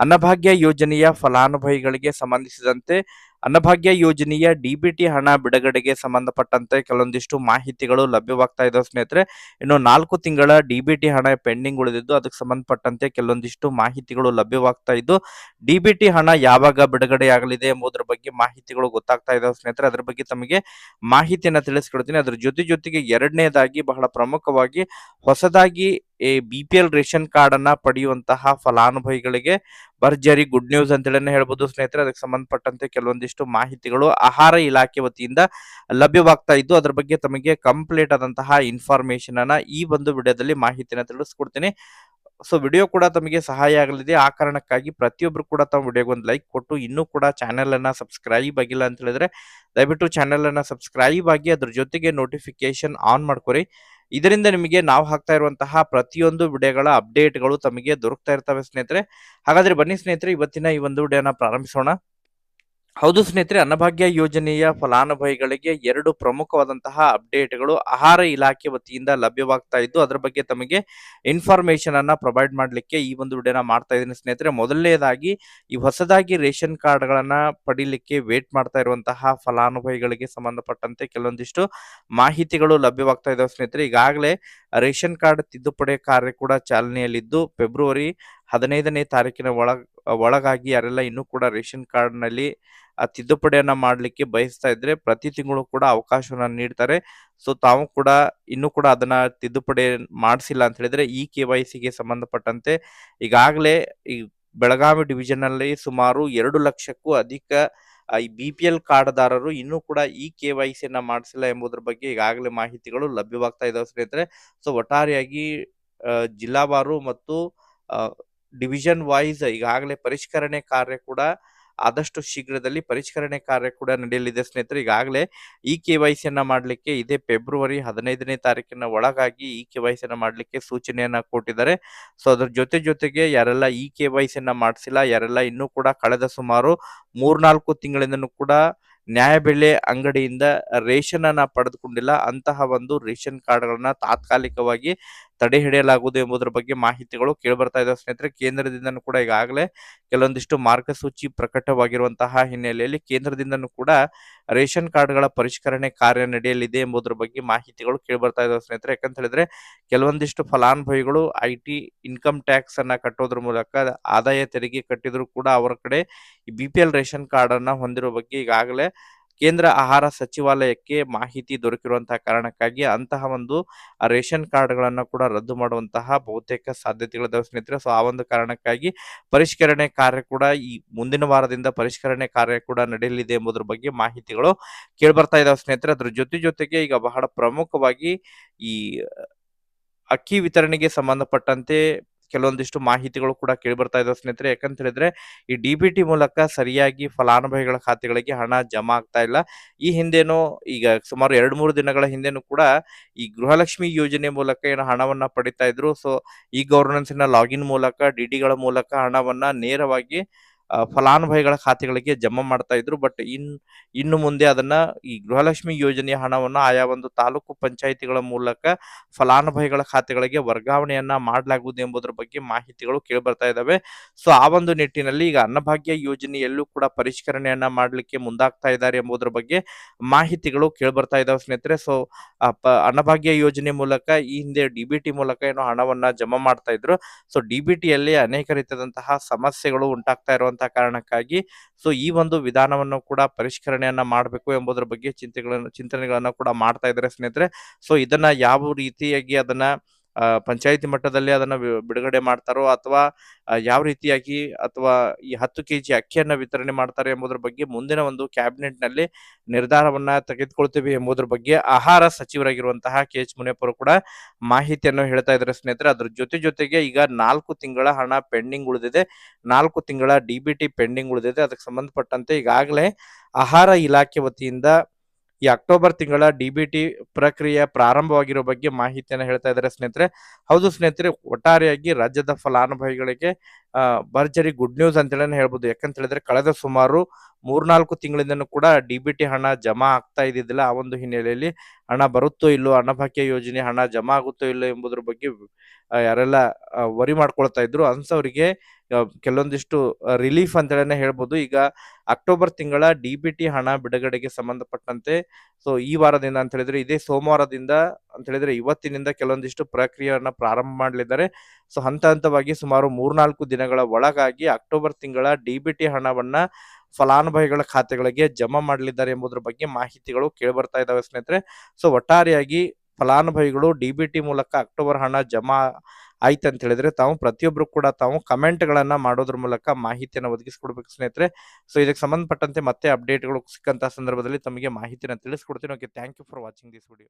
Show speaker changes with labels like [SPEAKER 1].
[SPEAKER 1] ಅನ್ನಭಾಗ್ಯ ಯೋಜನೆಯ ಫಲಾನುಭವಿಗಳಿಗೆ ಸಂಬಂಧಿಸಿದಂತೆ ಅನ್ನಭಾಗ್ಯ ಯೋಜನೆಯ ಡಿಬಿಟಿ ಹಣ ಬಿಡುಗಡೆಗೆ ಸಂಬಂಧಪಟ್ಟಂತೆ ಕೆಲವೊಂದಿಷ್ಟು ಮಾಹಿತಿಗಳು ಲಭ್ಯವಾಗ್ತಾ ಇದ್ದಾವೆ ಸ್ನೇಹಿತರೆ. ಇನ್ನು ನಾಲ್ಕು ತಿಂಗಳ ಡಿಬಿಟಿ ಹಣ ಪೆಂಡಿಂಗ್ ಉಳಿದಿದ್ದು, ಅದಕ್ಕೆ ಸಂಬಂಧಪಟ್ಟಂತೆ ಕೆಲವೊಂದಿಷ್ಟು ಮಾಹಿತಿಗಳು ಲಭ್ಯವಾಗ್ತಾ ಇದ್ದು ಡಿಬಿಟಿ ಹಣ ಯಾವಾಗ ಬಿಡುಗಡೆಯಾಗಲಿದೆ ಎಂಬುದರ ಬಗ್ಗೆ ಮಾಹಿತಿಗಳು ಗೊತ್ತಾಗ್ತಾ ಇದ್ದಾವೆ ಸ್ನೇಹಿತರೆ. ಅದರ ಬಗ್ಗೆ ತಮಗೆ ಮಾಹಿತಿಯನ್ನು ತಿಳಿಸ್ಕೊಡ್ತೀನಿ. ಅದರ ಜೊತೆ ಜೊತೆಗೆ ಎರಡನೇದಾಗಿ ಬಹಳ ಪ್ರಮುಖವಾಗಿ ಹೊಸದಾಗಿ ಈ B P L ration card ಅನ್ನ ಪಡೆಯುವಂತಹ ಫಲಾನುಭವಿಗಳಿಗೆ ಭರ್ಜರಿ ಗುಡ್ ನ್ಯೂಸ್ ಅಂತೇಳಿ ಹೇಳ್ಬೋದು. ಸ್ನೇಹಿತರೆ, ಅದಕ್ಕೆ ಸಂಬಂಧಪಟ್ಟಂತೆ ಕೆಲವೊಂದಿಷ್ಟು ಮಾಹಿತಿಗಳು ಆಹಾರ ಇಲಾಖೆ ವತಿಯಿಂದ ಲಭ್ಯವಾಗ್ತಾ ಇದ್ದು, ಅದ್ರ ಬಗ್ಗೆ ತಮಗೆ ಕಂಪ್ಲೀಟ್ ಆದಂತಹ ಇನ್ಫಾರ್ಮೇಶನ್ ಅನ್ನ ಈ ಒಂದು ವಿಡಿಯೋದಲ್ಲಿ ಮಾಹಿತಿನ ತಿಳಿಸ್ಕೊಡ್ತೀನಿ. ಸೊ, ವಿಡಿಯೋ ಕೂಡ ತಮಗೆ ಸಹಾಯ ಆಗಲಿದೆ. ಆ ಕಾರಣಕ್ಕಾಗಿ ಪ್ರತಿಯೊಬ್ಬರು ಕೂಡ ತಮ್ಮ ವಿಡಿಯೋಗೆ ಒಂದು ಲೈಕ್ ಕೊಟ್ಟು, ಇನ್ನೂ ಕೂಡ ಚಾನೆಲ್ ಅನ್ನ ಸಬ್ಸ್ಕ್ರೈಬ್ ಆಗಿಲ್ಲ ಅಂತ ಹೇಳಿದ್ರೆ, ದಯವಿಟ್ಟು ಚಾನೆಲ್ ಅನ್ನ ಸಬ್ಸ್ಕ್ರೈಬ್ ಆಗಿ ಅದ್ರ ಜೊತೆಗೆ ನೋಟಿಫಿಕೇಶನ್ ಆನ್ ಮಾಡ್ಕೊರಿ. ಇದರಿಂದ ನಿಮಗೆ ನಾವು ಹಾಕ್ತಾ ಇರುವಂತಹ ಪ್ರತಿಯೊಂದು ವಿಡಿಯೋಗಳ ಅಪ್ಡೇಟ್ಗಳು ತಮಗೆ ದೊರಕ್ತಾ ಇರ್ತವೆ ಸ್ನೇಹಿತರೆ. ಹಾಗಾದ್ರೆ ಬನ್ನಿ ಸ್ನೇಹಿತರೆ, ಇವತ್ತಿನ ಈ ಒಂದು ವಿಡಿಯೋನ ಪ್ರಾರಂಭಿಸೋಣ. ಹೌದು ಸ್ನೇಹಿತರೆ, ಅನ್ನಭಾಗ್ಯ ಯೋಜನೆಯ ಫಲಾನುಭವಿಗಳಿಗೆ ಎರಡು ಪ್ರಮುಖವಾದಂತಹ ಅಪ್ಡೇಟ್ಗಳು ಆಹಾರ ಇಲಾಖೆ ವತಿಯಿಂದ ಲಭ್ಯವಾಗ್ತಾ ಇದ್ದು, ಅದರ ಬಗ್ಗೆ ತಮಗೆ ಇನ್ಫಾರ್ಮೇಶನ್ ಅನ್ನ ಪ್ರೊವೈಡ್ ಮಾಡಲಿಕ್ಕೆ ಈ ಒಂದು ವಿಡಿಯೋನ ಮಾಡ್ತಾ ಇದ್ದೀನಿ ಸ್ನೇಹಿತರೆ. ಮೊದಲನೇದಾಗಿ, ಈ ಹೊಸದಾಗಿ ರೇಷನ್ ಕಾರ್ಡ್ಗಳನ್ನ ಪಡಿಲಿಕ್ಕೆ ವೇಟ್ ಮಾಡ್ತಾ ಇರುವಂತಹ ಫಲಾನುಭವಿಗಳಿಗೆ ಸಂಬಂಧಪಟ್ಟಂತೆ ಕೆಲವೊಂದಿಷ್ಟು ಮಾಹಿತಿಗಳು ಲಭ್ಯವಾಗ್ತಾ ಇದಾವೆ ಸ್ನೇಹಿತರೆ. ಈಗಾಗಲೇ ರೇಷನ್ ಕಾರ್ಡ್ ತಿದ್ದುಪಡಿ ಕಾರ್ಯ ಕೂಡ ಚಾಲನೆಯಲ್ಲಿದ್ದು, ಫೆಬ್ರವರಿ ಹದಿನೈದನೇ ತಾರೀಕಿನ ಒಳ ಒಳಗಾಗಿ ಯಾರೆಲ್ಲ ಇನ್ನೂ ಕೂಡ ರೇಷನ್ ಕಾರ್ಡ್ನಲ್ಲಿ ತಿದ್ದುಪಡಿಯನ್ನು ಮಾಡಲಿಕ್ಕೆ ಬಯಸ್ತಾ ಇದ್ರೆ ಪ್ರತಿ ತಿಂಗಳು ಕೂಡ ಅವಕಾಶವನ್ನು ನೀಡ್ತಾರೆ. ಸೊ, ತಾವು ಕೂಡ ಇನ್ನೂ ಕೂಡ ಅದನ್ನ ತಿದ್ದುಪಡಿ ಮಾಡಿಸಿಲ್ಲ ಅಂತ ಹೇಳಿದ್ರೆ ಈ ಕೆ ವೈ ಸಿಗೆ ಸಂಬಂಧಪಟ್ಟಂತೆ ಈಗಾಗಲೇ ಈ ಬೆಳಗಾವಿ ಡಿವಿಷನ್ ಅಲ್ಲಿ ಸುಮಾರು ಎರಡು ಲಕ್ಷಕ್ಕೂ ಅಧಿಕ ಈ ಬಿ ಪಿ ಎಲ್ ಕಾರ್ಡ್ದಾರರು ಇನ್ನೂ ಕೂಡ ಈ ಕೆ ವೈ ಸಿಯನ್ನ ಮಾಡಿಸಿಲ್ಲ ಎಂಬುದರ ಬಗ್ಗೆ ಈಗಾಗಲೇ ಮಾಹಿತಿಗಳು ಲಭ್ಯವಾಗ್ತಾ ಇದಾವೆ ಸ್ನೇಹಿತರೆ. ಸೊ, ಒಟ್ಟಾರೆಯಾಗಿ ಜಿಲ್ಲಾವಾರು ಮತ್ತು ಡಿವಿಷನ್ ವೈಸ್ ಈಗಾಗಲೇ ಪರಿಷ್ಕರಣೆ ಕಾರ್ಯ ಕೂಡ ಆದಷ್ಟು ಶೀಘ್ರದಲ್ಲಿ ಪರಿಷ್ಕರಣೆ ಕಾರ್ಯ ಕೂಡ ನಡೆಯಲಿದೆ ಸ್ನೇಹಿತರೆ. ಈಗಾಗಲೇ ಈ ಕೆ ವೈ ಸಿಯನ್ನ ಮಾಡಲಿಕ್ಕೆ ಇದೇ ಫೆಬ್ರವರಿ ಹದಿನೈದನೇ ತಾರೀಕಿನ ಒಳಗಾಗಿ ಈ ಕೆ ವೈ ಸಿಯನ್ನ ಮಾಡಲಿಕ್ಕೆ ಸೂಚನೆಯನ್ನ ಕೊಟ್ಟಿದ್ದಾರೆ. ಸೊ ಅದ್ರ ಜೊತೆ ಜೊತೆಗೆ ಯಾರೆಲ್ಲ ಈ ಕೆ ವೈ ಸಿಯನ್ನ ಮಾಡಿಸಿಲ್ಲ, ಯಾರೆಲ್ಲ ಇನ್ನೂ ಕೂಡ ಕಳೆದ ಸುಮಾರು ಮೂರ್ನಾಲ್ಕು ತಿಂಗಳಿಂದನೂ ಕೂಡ ನ್ಯಾಯಬೆಲೆ ಅಂಗಡಿಯಿಂದ ರೇಷನ್ ಅನ್ನ ಪಡೆದುಕೊಂಡಿಲ್ಲ. ಅಂತಹ ಒಂದು ರೇಷನ್ ಕಾರ್ಡ್ಗಳನ್ನ ತಾತ್ಕಾಲಿಕವಾಗಿ ತಡೆ ಹಿಡಿಯಲಾಗುವುದು ಎಂಬುದರ ಬಗ್ಗೆ ಮಾಹಿತಿಗಳು ಕೇಳಿಬರ್ತಾ ಇದೆ ಸ್ನೇಹಿತರೆ. ಕೇಂದ್ರದಿಂದನೂ ಕೂಡ ಈಗಾಗಲೇ ಕೆಲವೊಂದಿಷ್ಟು ಮಾರ್ಗಸೂಚಿ ಪ್ರಕಟವಾಗಿರುವಂತಹ ಹಿನ್ನೆಲೆಯಲ್ಲಿ ಕೇಂದ್ರದಿಂದನೂ ಕೂಡ ರೇಷನ್ ಕಾರ್ಡ್ಗಳ ಪರಿಷ್ಕರಣೆ ಕಾರ್ಯ ನಡೆಯಲಿದೆ ಎಂಬುದರ ಬಗ್ಗೆ ಮಾಹಿತಿಗಳು ಕೇಳಿಬರ್ತಾ ಇದಾವೆ ಸ್ನೇಹಿತರೆ. ಯಾಕಂತ ಹೇಳಿದ್ರೆ ಕೆಲವೊಂದಿಷ್ಟು ಫಲಾನುಭವಿಗಳು ಐ ಟಿ ಇನ್ಕಮ್ ಟ್ಯಾಕ್ಸ್ ಅನ್ನ ಕಟ್ಟೋದ್ರ ಮೂಲಕ ಆದಾಯ ತೆರಿಗೆ ಕಟ್ಟಿದ್ರು ಕೂಡ ಅವರ ಕಡೆ ಬಿ ಪಿ ರೇಷನ್ ಕಾರ್ಡ್ ಅನ್ನ ಹೊಂದಿರೋ ಬಗ್ಗೆ ಈಗಾಗಲೇ ಕೇಂದ್ರ ಆಹಾರ ಸಚಿವಾಲಯಕ್ಕೆ ಮಾಹಿತಿ ದೊರಕಿರುವಂತಹ ಕಾರಣಕ್ಕಾಗಿ ಅಂತಹ ಒಂದು ರೇಷನ್ ಕಾರ್ಡ್ಗಳನ್ನು ಕೂಡ ರದ್ದು ಮಾಡುವಂತಹ ಬಹುತೇಕ ಸಾಧ್ಯತೆಗಳಿದ್ದಾವೆ ಸ್ನೇಹಿತರೆ. ಸೊ, ಆ ಒಂದು ಕಾರಣಕ್ಕಾಗಿ ಪರಿಷ್ಕರಣೆ ಕಾರ್ಯ ಕೂಡ ಈ ಮುಂದಿನ ವಾರದಿಂದ ಪರಿಷ್ಕರಣೆ ಕಾರ್ಯ ಕೂಡ ನಡೆಯಲಿದೆ ಎಂಬುದರ ಬಗ್ಗೆ ಮಾಹಿತಿಗಳು ಕೇಳ್ಬರ್ತಾ ಇದಾವೆ ಸ್ನೇಹಿತರೆ. ಅದ್ರ ಜೊತೆ ಜೊತೆಗೆ ಈಗ ಬಹಳ ಪ್ರಮುಖವಾಗಿ ಈ ಅಕ್ಕಿ ವಿತರಣೆಗೆ ಸಂಬಂಧಪಟ್ಟಂತೆ ಕೆಲವೊಂದಿಷ್ಟು ಮಾಹಿತಿಗಳು ಕೂಡ ಕೇಳಿಬರ್ತಾ ಇದಾವೆ ಸ್ನೇಹಿತರೆ. ಯಾಕಂತ ಹೇಳಿದ್ರೆ ಈ ಡಿ ಬಿ ಟಿ ಮೂಲಕ ಸರಿಯಾಗಿ ಫಲಾನುಭವಿಗಳ ಖಾತೆಗಳಿಗೆ ಹಣ ಜಮಾ ಆಗ್ತಾ ಇಲ್ಲ. ಈ ಹಿಂದೇನು ಈಗ ಸುಮಾರು ಎರಡು ಮೂರು ದಿನಗಳ ಹಿಂದೆನೂ ಕೂಡ ಈ ಗೃಹಲಕ್ಷ್ಮಿ ಯೋಜನೆ ಮೂಲಕ ಏನು ಹಣವನ್ನ ಪಡಿತಾ ಇದ್ರು. ಸೊ, ಈ ಗವರ್ನೆನ್ಸಿನ ಲಾಗಿನ್ ಮೂಲಕ ಡಿಡಿಗಳ ಮೂಲಕ ಹಣವನ್ನ ನೇರವಾಗಿ ಫಲಾನುಭವಿಗಳ ಖಾತೆಗಳಿಗೆ ಜಮಾ ಮಾಡ್ತಾ ಇದ್ರು. ಬಟ್ ಇನ್, ಇನ್ನು ಮುಂದೆ ಅದನ್ನ ಈ ಗೃಹಲಕ್ಷ್ಮಿ ಯೋಜನೆಯ ಹಣವನ್ನ ಆಯಾ ಒಂದು ತಾಲೂಕು ಪಂಚಾಯಿತಿಗಳ ಮೂಲಕ ಫಲಾನುಭವಿಗಳ ಖಾತೆಗಳಿಗೆ ವರ್ಗಾವಣೆಯನ್ನ ಮಾಡಲಾಗುವುದು ಎಂಬುದರ ಬಗ್ಗೆ ಮಾಹಿತಿಗಳು ಕೇಳಿ ಬರ್ತಾ ಇದ್ದಾವೆ ಸೊ ಆ ಒಂದು ನಿಟ್ಟಿನಲ್ಲಿ ಈಗ ಅನ್ನಭಾಗ್ಯ ಯೋಜನೆಯಲ್ಲೂ ಕೂಡ ಪರಿಷ್ಕರಣೆಯನ್ನ ಮಾಡಲಿಕ್ಕೆ ಮುಂದಾಗ್ತಾ ಇದ್ದಾರೆ ಎಂಬುದರ ಬಗ್ಗೆ ಮಾಹಿತಿಗಳು ಕೇಳಿಬರ್ತಾ ಇದ್ದಾವೆ ಸ್ನೇಹಿತರೆ. ಸೊ ಅನ್ನಭಾಗ್ಯ ಯೋಜನೆ ಮೂಲಕ ಈ ಹಿಂದೆ ಡಿಬಿಟಿ ಮೂಲಕ ಏನೋ ಹಣವನ್ನ ಜಮಾ ಮಾಡ್ತಾ ಇದ್ರು. ಸೊ ಡಿ ಬಿ ಟಿಯಲ್ಲಿ ಅನೇಕ ರೀತಿಯಾದಂತಹ ಸಮಸ್ಯೆಗಳು ಉಂಟಾಗ್ತಾ ಇರುವಂತಹ ಕಾರಣಕ್ಕಾಗಿ ಸೊ ಈ ಒಂದು ವಿಧಾನವನ್ನು ಕೂಡ ಪರಿಷ್ಕರಣೆಯನ್ನ ಮಾಡಬೇಕು ಎಂಬುದರ ಬಗ್ಗೆ ಚಿಂತೆಗಳನ್ನು ಚಿಂತನೆಗಳನ್ನ ಕೂಡ ಮಾಡ್ತಾ ಇದ್ದಾರೆ ಸ್ನೇಹಿತರೆ. ಸೊ ಇದನ್ನ ಯಾವ ರೀತಿಯಾಗಿ ಅದನ್ನ ಪಂಚಾಯಿತಿ ಮಟ್ಟದಲ್ಲಿ ಅದನ್ನ ಬಿಡುಗಡೆ ಮಾಡ್ತಾರೋ ಅಥವಾ ಯಾವ ರೀತಿಯಾಗಿ ಅಥವಾ ಈ ಹತ್ತು ಕೆಜಿ ಅಕ್ಕಿಯನ್ನ ವಿತರಣೆ ಮಾಡ್ತಾರೆ ಎಂಬುದರ ಬಗ್ಗೆ ಮುಂದಿನ ಒಂದು ಕ್ಯಾಬಿನೆಟ್ನಲ್ಲಿ ನಿರ್ಧಾರವನ್ನ ತೆಗೆದುಕೊಳ್ತೇವೆ ಎಂಬುದರ ಬಗ್ಗೆ ಆಹಾರ ಸಚಿವರಾಗಿರುವಂತಹ ಕೆ ಎಚ್ ಮುನಿಯಪ್ಪರು ಕೂಡ ಮಾಹಿತಿಯನ್ನು ಹೇಳ್ತಾ ಇದ್ದಾರೆ ಸ್ನೇಹಿತರೆ. ಅದ್ರ ಜೊತೆ ಜೊತೆಗೆ ಈಗ ನಾಲ್ಕು ತಿಂಗಳ ಹಣ ಪೆಂಡಿಂಗ್ ಉಳಿದಿದೆ. ನಾಲ್ಕು ತಿಂಗಳ ಡಿ ಪೆಂಡಿಂಗ್ ಉಳಿದಿದೆ. ಅದಕ್ಕೆ ಸಂಬಂಧಪಟ್ಟಂತೆ ಈಗಾಗಲೇ ಆಹಾರ ಇಲಾಖೆ ವತಿಯಿಂದ ಈ ಅಕ್ಟೋಬರ್ ತಿಂಗಳ ಡಿ ಬಿ ಟಿ ಪ್ರಕ್ರಿಯೆ ಪ್ರಾರಂಭವಾಗಿರೋ ಬಗ್ಗೆ ಮಾಹಿತಿಯನ್ನು ಹೇಳ್ತಾ ಇದ್ದಾರೆ ಸ್ನೇಹಿತರೆ. ಹೌದು ಸ್ನೇಹಿತರೆ, ಒಟ್ಟಾರೆಯಾಗಿ ರಾಜ್ಯದ ಫಲಾನುಭವಿಗಳಿಗೆ ಭರ್ಜರಿ ಗುಡ್ ನ್ಯೂಸ್ ಅಂತೇಳಿ ಹೇಳ್ಬೋದು. ಯಾಕಂತ ಹೇಳಿದ್ರೆ ಕಳೆದ ಸುಮಾರು ಮೂರ್ನಾಲ್ಕು ತಿಂಗಳಿಂದನೂ ಕೂಡ ಡಿ ಬಿ ಟಿ ಹಣ ಜಮಾ ಆಗ್ತಾ ಇದ್ದಿದ್ದಿಲ್ಲ. ಆ ಒಂದು ಹಿನ್ನೆಲೆಯಲ್ಲಿ ಹಣ ಬರುತ್ತೋ ಇಲ್ಲೋ ಅನ್ನಭಾಗ್ಯ ಯೋಜನೆ ಹಣ ಜಮಾ ಆಗುತ್ತೋ ಇಲ್ಲೋ ಎಂಬುದ್ರ ಬಗ್ಗೆ ಯಾರೆಲ್ಲ ವರಿ ಮಾಡ್ಕೊಳ್ತಾ ಇದ್ರು, ಅನ್ಸೋರಿಗೆ ಕೆಲವೊಂದಿಷ್ಟು ರಿಲೀಫ್ ಅಂತೇಳಿ ಹೇಳ್ಬೋದು. ಈಗ ಅಕ್ಟೋಬರ್ ತಿಂಗಳ ಡಿ ಬಿ ಟಿ ಹಣ ಬಿಡುಗಡೆಗೆ ಸಂಬಂಧಪಟ್ಟಂತೆ, ಸೊ, ಈ ವಾರದಿಂದ ಅಂತ ಹೇಳಿದ್ರೆ, ಇದೇ ಸೋಮವಾರದಿಂದ ಅಂತ ಹೇಳಿದ್ರೆ, ಇವತ್ತಿನಿಂದ ಕೆಲವೊಂದಿಷ್ಟು ಪ್ರಕ್ರಿಯೆಯನ್ನ ಪ್ರಾರಂಭ ಮಾಡಲಿದ್ದಾರೆ. ಸೊ, ಹಂತ ಹಂತವಾಗಿ ಸುಮಾರು ಮೂರ್ನಾಲ್ಕು ದಿನಗಳ ಒಳಗಾಗಿ ಅಕ್ಟೋಬರ್ ತಿಂಗಳ ಡಿ ಬಿ ಟಿ ಹಣವನ್ನ ಫಲಾನುಭವಿಗಳ ಖಾತೆಗಳಿಗೆ ಜಮಾ ಮಾಡಲಿದ್ದಾರೆ ಎಂಬುದರ ಬಗ್ಗೆ ಮಾಹಿತಿಗಳು ಕೇಳಿಬರ್ತಾ ಇದಾವೆ ಸ್ನೇಹಿತರೆ. ಸೊ, ಒಟ್ಟಾರೆಯಾಗಿ ಫಲಾನುಭವಿಗಳು ಡಿ ಬಿ ಟಿ ಮೂಲಕ ಅಕ್ಟೋಬರ್ ಹಣ ಜಮಾ ಆಯ್ತು ಅಂತ ಹೇಳಿದ್ರೆ ತಾವು ಪ್ರತಿಯೊಬ್ಬರು ಕೂಡ ತಾವು ಕಮೆಂಟ್ಗಳನ್ನ ಮಾಡೋದ್ರ ಮೂಲಕ ಮಾಹಿತಿಯನ್ನು ಒದಗಿಸ್ಕೊಡ್ಬೇಕು ಸ್ನೇಹಿತರೆ. ಸೊ, ಇದಕ್ಕೆ ಸಂಬಂಧಪಟ್ಟಂತೆ ಮತ್ತೆ ಅಪ್ಡೇಟ್ಗಳು ಸಿಕ್ಕಂತ ಸಂದರ್ಭದಲ್ಲಿ ತಮಗೆ ಮಾಹಿತಿಯನ್ನು ತಿಳಿಸ್ಕೊಡ್ತೀನಿ. Okay thank you for watching this video